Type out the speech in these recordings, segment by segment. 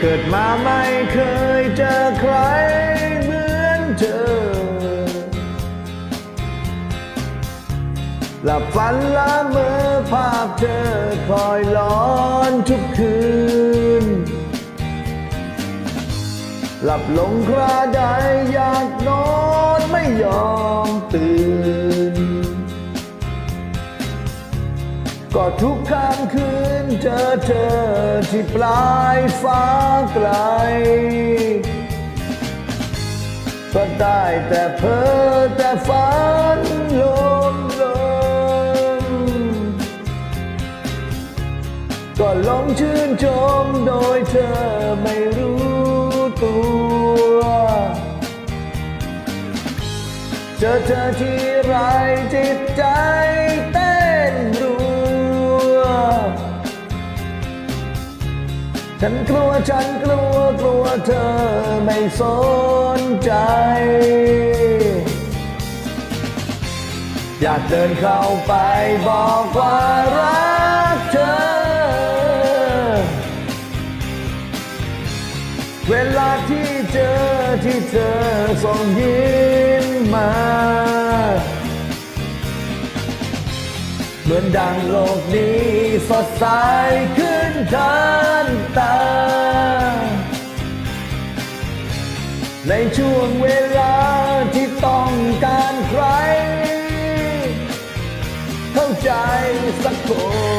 เกิดมาไม่เคยเจอใครเหมือนเธอ หลับฝันละเมอภาพเธอคอยร้อนทุกคืน หลับลงคราใดอยากนอนไม่ยอมตื่น ก็ทุกค่ำคืนเจอเธอที่ปลายฟ้าไกล ก็ได้แต่เพ้อแต่ฝันลมลมก็หลงชื่นชมโดยเธอไม่รู้ตัว เจอเธอที่ไรจิตใจ ฉันกลัวฉันกลัวกลัวเธอไม่สนใจ อยากเดินเข้าไปบอกว่ารักเธอ เวลาที่เจอที่เธอส่งยิ้มมา เหมือนดังโลกนี้สดใสขึ้นทันตา ในช่วงเวลาที่ต้องการใคร เข้าใจสักคน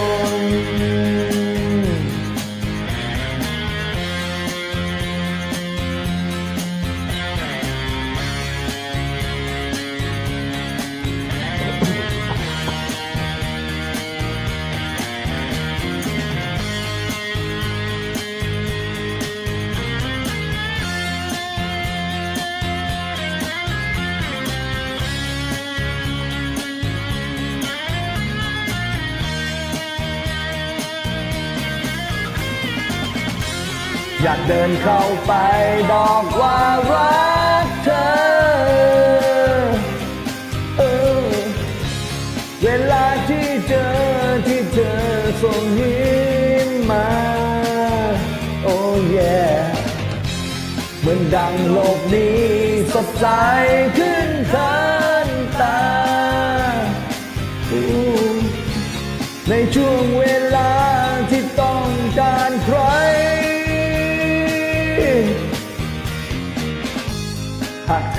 อยากเดินเข้าไปบอกว่ารักเธอเออเวลาที่เจอที่เธอส่งยิ้มมา โอ้แย่เหมือนดังโลกนี้สดใสขึ้นทันตา ในช่วงเวลา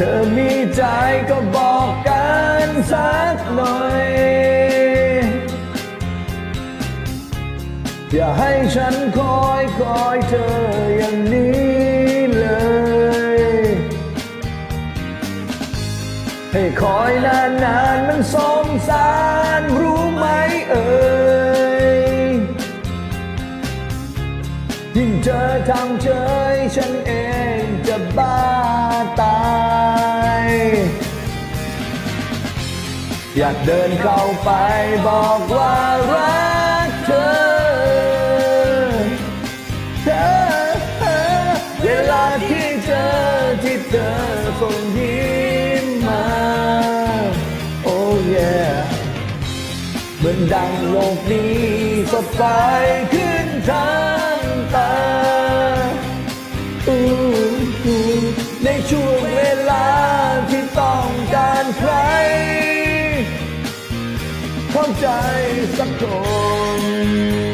เธอมีใจก็บอกกันสักหน่อย อย่าให้ฉันคอยคอยเธออย่างนี้เลย ให้คอยนานๆมันสงสารรู้ไหมเอ่ย ยิ่งเธอทำเฉยฉันเองจะบ้า อยากเดินเข้าไปบอกว่ารักเธอเธอเวลาที่เจอที่เธอส่งยิ้มมา โอ้ยเหมือนดังโลกนี้สดใสขึ้นทัน ใจสักคน